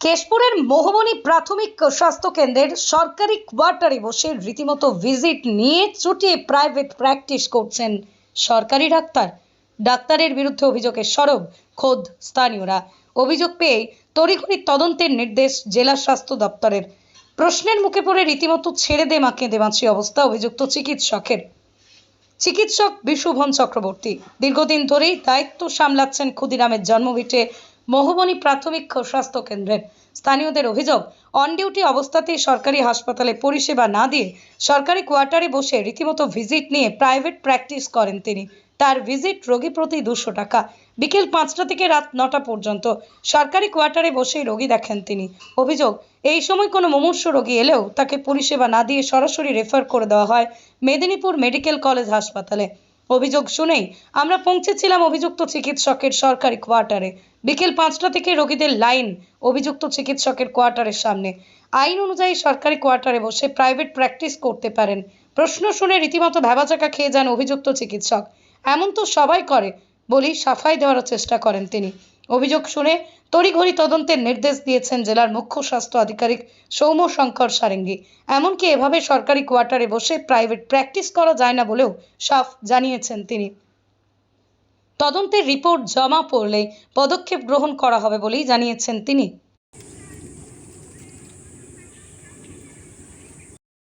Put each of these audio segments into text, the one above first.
কেশপুরের মোহমণি প্রাথমিক স্বাস্থ্য কেন্দ্রের সরকারি কোয়ার্টারে বসে রীতিমতো ভিজিট নিয়ে চুটিয়ে প্রাইভেট প্র্যাকটিস করছেন সরকারি ডাক্তার। ডাক্তারের বিরুদ্ধে অভিযোগে সরব খোদ স্থানীয়রা। অভিযোগ পেয়ে তড়িঘড়ি তদন্তের নির্দেশ জেলা স্বাস্থ্য দপ্তরের। প্রশ্নের মুখে পড়ে রীতিমতো ছেড়ে দে মাকে দেমাছি অবস্থা অভিযুক্ত চিকিৎসকের। চিকিৎসক বিশুভন চক্রবর্তী দীর্ঘদিন ধরেই দায়িত্ব সামলাচ্ছেন ক্ষুদিরামের জন্মভিটে মহুবনী প্রাথমিক স্বাস্থ্য কেন্দ্রের স্থানীয়দের অভিযোগ অন ডিউটি অবস্থাতেই সরকারি হাসপাতালে পরিষেবা না দিয়ে সরকারি কোয়ার্টারে বসে রীতিমতো ভিজিট নিয়ে প্রাইভেট প্র্যাকটিস করেন তিনি। তার ভিজিট রোগী প্রতি দুশো টাকা। বিকেল পাঁচটা থেকে রাত নটা পর্যন্ত সরকারি কোয়ার্টারে বসেই রোগী দেখেন তিনি। অভিযোগ, এই সময় কোনো মুমূর্ষ রোগী এলেও তাকে পরিষেবা না দিয়ে সরাসরি রেফার করে দেওয়া হয় মেদিনীপুর মেডিকেল কলেজ হাসপাতালে। অভিযোগ শুনেই আমরা পৌঁছেছিলাম অভিযুক্ত চিকিৎসকের সরকারি কোয়ার্টারে। বিকেল পাঁচটা থেকে রোগীদের লাইন অভিযুক্ত চিকিৎসকের কোয়ার্টারের সামনে। আইন অনুযায়ী সরকারি কোয়ার্টারে বসে প্রাইভেট প্র্যাকটিস করতে পারেন। প্রশ্ন শুনে রীতিমতো ভেবাচাকা খেয়ে যান অভিযুক্ত চিকিৎসক। এমন তো সবাই করে বলেই সাফাই দেওয়ার চেষ্টা করেন তিনি। অভিযোগ শুনে তড়িঘড়ি তদন্তের নির্দেশ দিয়েছেন জেলার মুখ্য স্বাস্থ্য আধিকারিক সৌম্য শঙ্কর সারেঙ্গি। এমনকি এভাবে সরকারি কোয়ার্টারে বসে প্রাইভেট প্র্যাকটিস করা যায় না বলেও সাফ জানিয়েছেন তিনি। তদন্তের রিপোর্ট জমা পড়লে পদক্ষেপ গ্রহণ করা হবে বলেই জানিয়েছেন তিনি।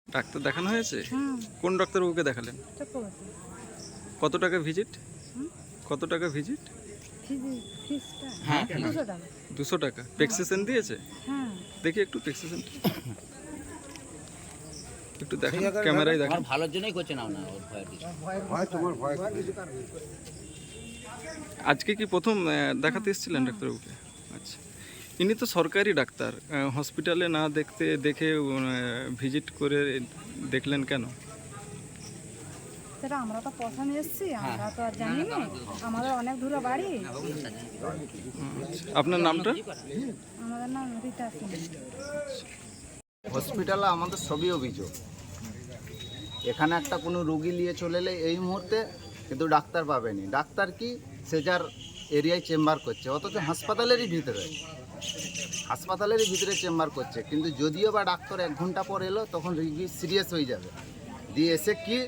ডাক্তার দেখানো হয়েছে? কোন ডাক্তারবাবুকে দেখালেন? কত টাকা ভিজিট? কত টাকা ভিজিট? হ্যাঁ, দুশো টাকা। দুশো টাকা। দিয়েছে? হ্যাঁ। দেখি একটু পেক্সিসেন একটু দেখেন ক্যামেরায় দেখেন। ভালোর জন্যই করছে না না ওর ভয়টি আজকে কি প্রথম দেখাতে এসেছিলেন ডাক্তারবাবুকে? আচ্ছা। ইনি তো সরকারি ডাক্তার। হসপিটালে না দেখতে দেখে ভিজিট করে দেখলেন কেন? সেটা আমরা তো পছন্দ এসেছি আমরা তো আর জানি না। আমাদের অনেক দূরে বাড়ি। আপনার নামটা? আমাদের নাম রীতা সিং। হসপিটালে আমাদের সবই অভিযোগ। এখানে একটা কোনো রুগী নিয়ে চলে এলে এই মুহূর্তে কিন্তু ডাক্তার পাবেনি। ডাক্তার কি? সে যার এরিয়ায় চেম্বার করছে অথচ হাসপাতালেরই ভিতরে। হাসপাতালেরই ভিতরে চেম্বার করছে। কিন্তু যদিও বা ডাক্তার এক ঘণ্টা পর এলো তখন রুগী সিরিয়াস হয়ে যাবে। দিয়ে এসে কি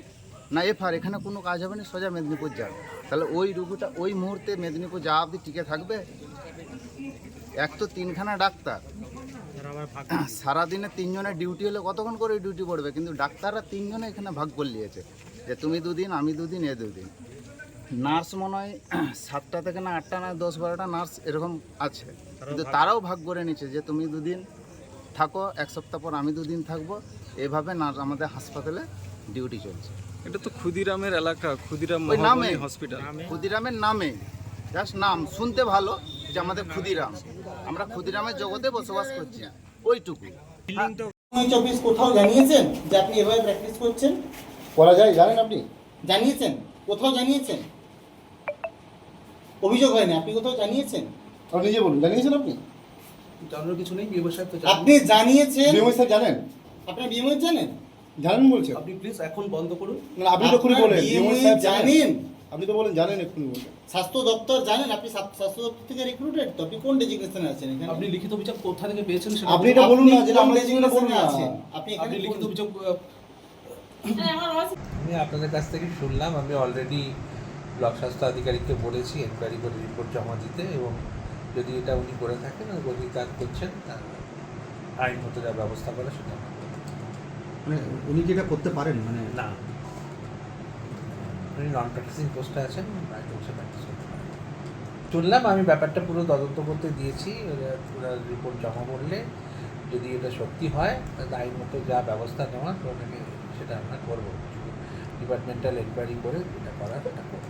না এফার এখানে কোনো কাজ হবে না, সোজা মেদিনীপুর যাবে তাহলে ওই রুগীটা, ওই মুহূর্তে মেদিনীপুর যাওয়া অবধি টিকে থাকবে? এক তো তিনখানা ডাক্তার। সারাদিনে তিনজনের ডিউটি হলে কতক্ষণ করে ডিউটি পড়বে? কিন্তু ডাক্তাররা তিনজনে এখানে ভাগ করে নিয়েছে। যে তুমি দুদিন, আমি দুদিন, এ দুদিন। নার্স মনে হয় সাতটা থেকে না আটটা না দশ বারোটা নার্স এরকম আছে। কিন্তু তারাও ভাগ করে নিচ্ছে যে তুমি দুদিন থাকো, এক সপ্তাহ পর আমি দুদিন থাকব। এভাবে নার্স আমাদের হাসপাতালে ডিউটি চলছে। এটা তো ক্ষুদিরামের এলাকা ক্ষুদিরাম নামে। হসপিটাল ক্ষুদিরামের নামে। জাস্ট নাম শুনতে ভালো যে আমাদের ক্ষুদিরাম। আমরা ক্ষুদিরামের জগতে বসবাস করছি। ওইটুকু। অফিস কোথাও জানিয়েছেন যে আপনি এভাবে প্র্যাকটিস করছেন? করা যায় জানেন আপনি? জানিয়েছেন? কোথাও জানিয়েছেন? অভিযোগ হয়নি আপনি কোথাও জানিয়েছেন? আপনি নিজে বলুন জানিয়েছেন আপনি? জানানোর কিছু নেই সাহেব আপনি জানিয়েছেন বিএমএস স্যার জানেন। আপনার বিএমএ জানেন? জানেন বলছেন? আপনি প্লিজ এখন বন্ধ করুন। না আপনি তো এক্ষুনি বলেন জানেন। আপনি তো বলেন জানেন এক্ষুনি বলেন স্বাস্থ্য দপ্তর জানেন আপনি স্বাস্থ্য দপ্তর থেকে রিক্রুটেড তো আপনি কোন ডেজিগনেশনে আছেন এখানে? আপনি লিখিত অভিযোগ কোথা থেকে পেয়েছেন সেটা আপনি এটা বলুন না কোন আমরা designation বলুন না। আছেন? আপনি এখানে লিখিত অভিযোগ আমি আপনাদের কাছ থেকে শুনলাম আমি অলরেডি ব্লক স্বাস্থ্য আধিকারিককে বলেছি এনকোয়ারি করে রিপোর্ট জমা দিতে এবং যদি এটা উনি করে থাকেন আর যদি কাজ করছেন আইন মতো যা ব্যবস্থা করে সেটা। মানে উনি কি এটা করতে পারেন মানে না। উনি নন প্র্যাকটিসিং পোস্টে আছেন বাইরে বসে আমি ব্যাপারটা পুরো তদন্ত করতে দিয়েছি পুরো রিপোর্ট জমা করলে। যদি এটা সত্যি হয়, তাহলে মতো যা ব্যবস্থা নেওয়ার ওটাকে সেটা আমরা করব। ডিপার্টমেন্টাল এনকোয়ারি করে যেটা করার সেটা করব।